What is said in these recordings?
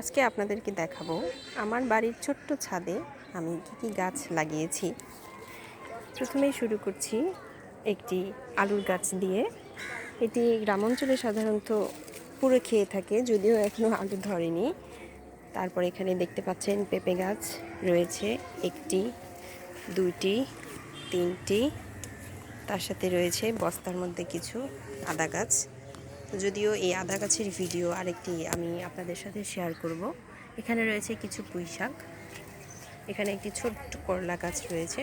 আজকে আপনাদেরকে দেখাবো, আমার বাড়ির ছোট্ট ছাদে আমি কী কী গাছ লাগিয়েছি। প্রথমেই শুরু করছি একটি আলুর গাছ দিয়ে। এটি গ্রাম অঞ্চলে সাধারণত পুরো খেয়ে থাকে, যদিও এখনও আলু ধরেনি। তারপর এখানে দেখতে পাচ্ছেন পেঁপে গাছ রয়েছে একটি, দুইটি, তিনটি। তার সাথে রয়েছে বস্তার মধ্যে কিছু আদা গাছ। যদিও এই আদা গাছের ভিডিও আরেকটি আমি আপনাদের সাথে শেয়ার করব। এখানে রয়েছে কিছু পুঁই শাক। এখানে একটি ছোট্ট করলা গাছ রয়েছে,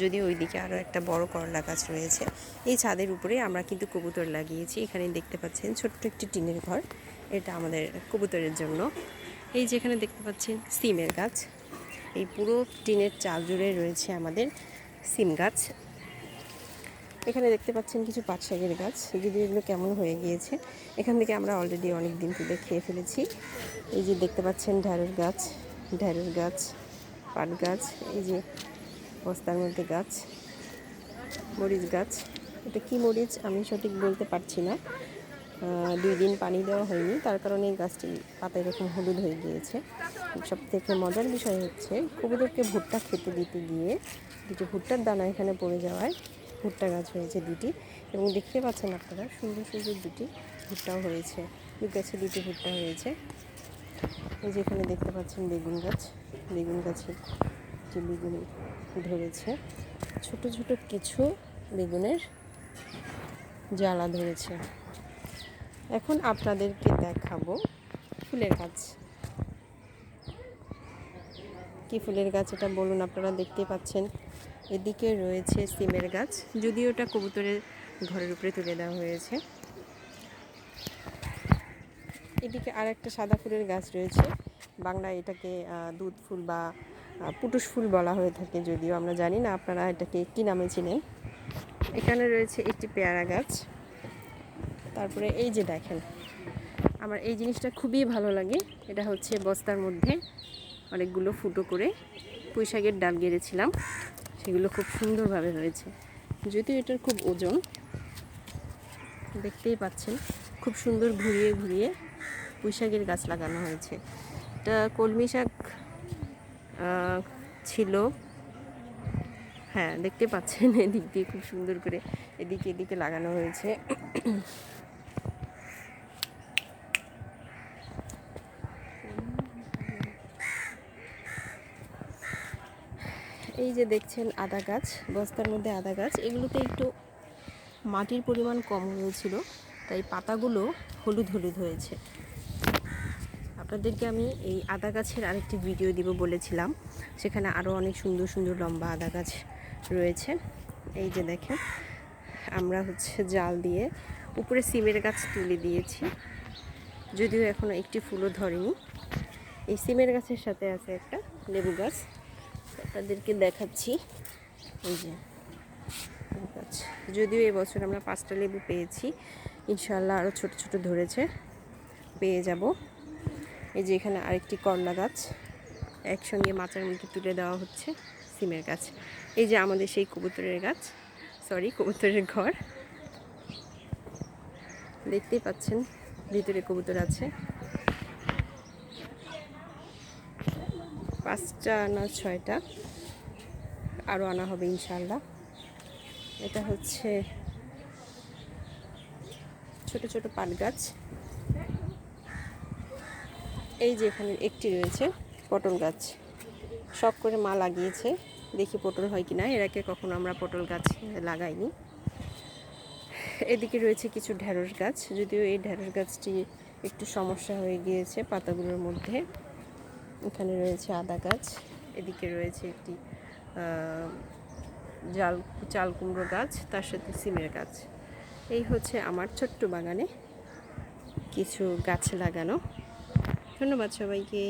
যদিও ওইদিকে আরও একটা বড় করলা গাছ রয়েছে। এই ছাদের উপরে আমরা কিন্তু কবুতর লাগিয়েছি। এখানে দেখতে পাচ্ছেন ছোট্ট একটি টিনের ঘর। এটা আমাদের কবুতরের জন্য। এই যেখানে দেখতে পাচ্ছেন সিমের গাছ। এই পুরো টিনের চাল জুড়ে রয়েছে আমাদের সিম গাছ। এখানে দেখতে পাচ্ছেন কিছু পাট শাকের গাছ। যদি এগুলো কেমন হয়ে গিয়েছে? এখান থেকে আমরা অলরেডি অনেক দিন তুলে খেয়ে ফেলেছি। এই যে দেখতে পাচ্ছেন ঢ্যাঁড়স গাছ ঢ্যাঁড়স গাছ, পাট গাছ, এই যে বস্তার মধ্যে গাছ, মরিচ গাছ। এটা কি মরিচ? আমি সঠিক বলতে পারছি না। দুই দিন পানি দেওয়া হয়নি। তার কারণে এই গাছটি পাতা এরকম হলুদ হয়ে গিয়েছে। সব থেকে মজার বিষয় হচ্ছে কবুতরকে ভুট্টা খেতে দিতে গিয়ে, দুটো ভুট্টার দানা এখানে পড়ে যাওয়ায় ভুট্টা গাছ হয়েছে দুটি এবং দেখতে পাচ্ছেন আপনারা, সুন্দর সুন্দর দুটি ভুট্টাও হয়েছে। দুই গাছে দুটি ভুট্টা হয়েছে। এই যে এখানে দেখতে পাচ্ছেন বেগুন গাছ। বেগুন গাছে যে বেগুন ধরেছে, ছোট ছোট কিছু বেগুনের জ্বালা ধরেছে। এখন আপনাদেরকে দেখাবো ফুলের গাছ। কি ফুলের গাছ এটা বলুন, আপনারা দেখতে পাচ্ছেন এদিকে রয়েছে সিমের গাছ, যদিও ওটা কবুতরের ঘরের উপরে তুলে দেওয়া হয়েছে। এদিকে আর একটা সাদা ফুলের গাছ রয়েছে। বাংলায় এটাকে দুধ ফুল বা পুটুস ফুল বলা হয়ে থাকে যদিও, আমরা জানি না আপনারা এটাকে কী নামে চিনেন। এখানে রয়েছে একটি পেয়ারা গাছ। তারপরে এই যে দেখেন, আমার এই জিনিসটা খুবই ভালো লাগে। এটা হচ্ছে বস্তার মধ্যে অনেকগুলো ফুটো করে পুঁই শাকের ডাল গেড়েছিলাম। সেগুলো খুব সুন্দরভাবে হয়েছে। যদিও এটার খুব ওজন, দেখতেই পাচ্ছেন, খুব সুন্দর ঘুরিয়ে ঘুরিয়ে পুঁইশাকের গাছ লাগানো হয়েছে। এটা কলমি শাক ছিল। হ্যাঁ দেখতে পাচ্ছেন, এদিক দিয়ে খুব সুন্দর করে এদিকে এদিকে লাগানো হয়েছে। এই যে দেখছেন আদা গাছ, বস্তার মধ্যে আদা গাছ, এগুলোতে একটু মাটির পরিমাণ কম হয়েছিল, তাই পাতাগুলো হলুদ হলুদ হয়েছে। আপনাদেরকে আমি এই আদা গাছের আরেকটি ভিডিও দিব বলেছিলাম, সেখানে আরও অনেক সুন্দর সুন্দর লম্বা আদা গাছ রয়েছে। এই যে দেখেন, আমরা হচ্ছে জাল দিয়ে উপরে সিমের গাছ তুলে দিয়েছি, যদিও এখনও একটি ফুলও ধরেনি। এই সিমের গাছের সাথে আছে একটা লেবু গাছ আপনাদেরকে দেখাচ্ছি। এই যে যদিও এবছর আমরা পাঁচটা লেবু পেয়েছি ইনশাল্লাহ আরও ছোট ছোট ধরেছে, পেয়ে যাব। এই যে এখানে আরেকটি করলা গাছ, একসঙ্গে মাচার মুখে তুলে দেওয়া হচ্ছে সিমের গাছ। এই যে আমাদের সেই কবুতরের গাছ সরি কবুতরের ঘর। দেখতেই পাচ্ছেন, ভিতরে কবুতর আছে। পাঁচটা না ছয়টা আরও আনা হবে ইনশাল্লাহ এটা হচ্ছে ছোট ছোট পাট গাছ। এই যে এখানে একটি রয়েছে পটল গাছ। শখ করে মা লাগিয়েছে, দেখি পটল হয় কিনা। এর আগে কখনো আমরা পটল গাছ লাগাইনি। এদিকে রয়েছে কিছু ঢ্যাঁড়স গাছ, যদিও এই ঢ্যাঁড়স গাছটি একটু সমস্যা হয়ে গিয়েছে পাতাগুলোর মধ্যে। এখানে রয়েছে আদা গাছ, এদিকে রয়েছে একটি জাল, চাল কুমড়ো গাছ, তার সাথে সিমের গাছ। এই হচ্ছে আমার ছোট্ট বাগানে কিছু গাছ লাগানো। ধন্যবাদ সবাইকে।